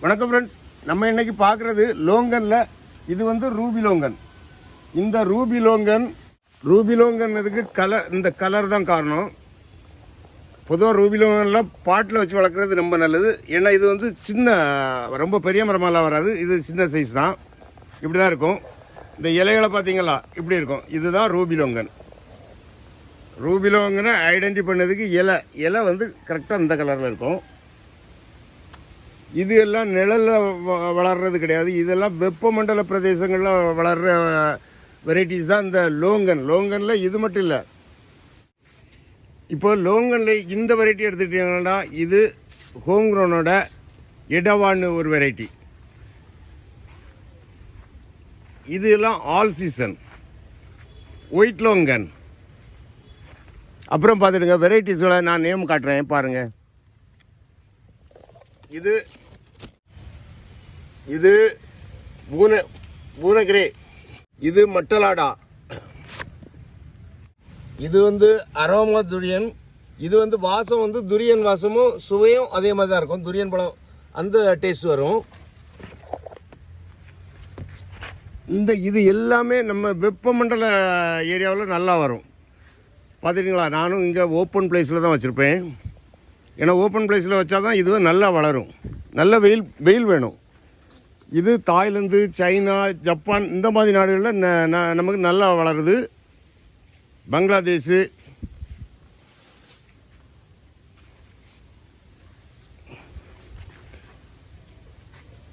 வணக்கம் ஃப்ரெண்ட்ஸ் நம்ம இன்றைக்கி பார்க்குறது லோங்கனில். இது வந்து ரூபி லோங்கன். இந்த ரூபி லோங்கன் ரூபி லோங்கன்னதுக்கு கலர் இந்த கலர் தான் காரணம். பொதுவாக ரூபி லோங்கன்லாம் பாட்டில் வச்சு வளர்க்குறது ரொம்ப நல்லது. ஏன்னா இது வந்து சின்ன ரொம்ப பெரிய மரமாலாம் வராது. இது சின்ன சைஸ் தான். இப்படி தான் இருக்கும். இந்த இலைகளை பார்த்தீங்களா? இப்படி இருக்கும். இதுதான் ரூபி லோங்கன். ரூபி லோங்கனை ஐடென்டி பண்ணதுக்கு இலை இலை வந்து கரெக்டாக இந்த கலரில் இருக்கும். இது எல்லாம் நிழலில் வ- வளர்றது கிடையாது. இதெல்லாம் வெப்பமண்டல பிரதேசங்களில் வளர்கிற வெரைட்டிஸ் தான் இந்த லோங்கன். லோங்கனில் இது மட்டும் இல்லை. இப்போ லோங்கனில் இந்த வெரைட்டி எடுத்துக்கிட்டீங்கன்னா இது ஹோங்க்ரோனோட இடவான்னு ஒரு வெரைட்டி இது எல்லாம் ஆல் சீசன் ஒயிட் லோங்கன் அப்புறம் பார்த்துடுங்க வெரைட்டிஸ்களை நான் நேம் காட்டுறேன் பாருங்கள் இது இது பூன பூனகிரே இது மட்டலாடா. இது வந்து அரோமா துரியன். இது வந்து வாசம் வந்து துரியன் வாசமும் சுவையும் அதே மாதிரி தான் இருக்கும். துரியன் பழம் அந்த டேஸ்ட் வரும். இந்த இது எல்லாமே நம்ம வெப்பமண்டல ஏரியாவில் நல்லா வரும். பார்த்துட்டிங்களா நானும் இங்கே ஓப்பன் பிளேஸில் தான் வச்சுருப்பேன். ஏன்னா ஓப்பன் பிளேஸில் வச்சா தான் இது நல்லா வளரும். நல்ல வெயில் வெயில் வேணும். இது தாய்லாந்து சைனா ஜப்பான் இந்த மாதிரி நாடுகளில் ந- ந- நமக்கு நல்லா வளருது. பங்களாதேஷு.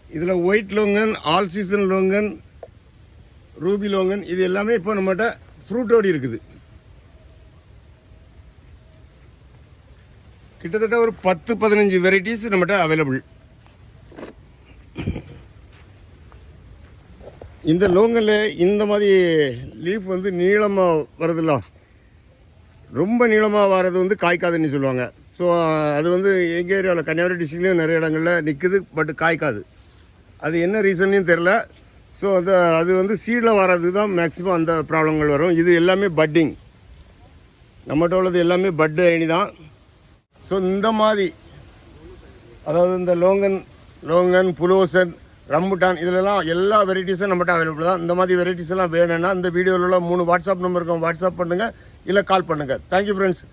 இதில் white longan all season longan ruby longan இது எல்லாமே இப்போ நம்மகிட்ட ஃப்ரூட்டோடு இருக்குது. கிட்டத்தட்ட ஒரு பத்து பதினஞ்சு வெரைட்டிஸ் நம்மகிட்ட அவைலபிள் இந்த லோங்கல்ல இந்த மாதிரி லீஃப் வந்து நீளமாக வருதுல்ல ரொம்ப நீளமாக வர்றது வந்து காய்க்காதுன்னு சொல்லுவாங்க. ஸோ அது வந்து எங்கள் ஏரியாவில் கன்னியாகுமரி டிஸ்ட்ரிக்ட்லேயும் நிறைய இடங்களில் நிற்குது பட் காய்க்காது. அது என்ன ரீசன்லையும் தெரில ஸோ அந்த அது வந்து சீடில் வர்றது தான் மேக்ஸிமம் அந்த ப்ராப்ளங்கள் வரும். இது எல்லாமே பட்டிங் நம்மகிட்ட உள்ளது எல்லாமே பட்டு அணி தான் ஸோ இந்த மாதிரி அதாவது இந்த லோங்கன் லோங்கன் புலோசன் ரம்புட்டான் இதிலெல்லாம் எல்லா வெரைட்டிஸும் நம்மகிட்ட அவைலபிள் தான். இந்த மாதிரி வெரைட்டிஸ் எல்லாம் வேணும்னா இந்த வீடியோவில் உள்ள மூணு வாட்ஸ்அப் நம்பருக்கு வாட்ஸ்அப் பண்ணுங்கள் இல்லை கால் பண்ணுங்கள் தேங்க்யூ ஃப்ரெண்ட்ஸ்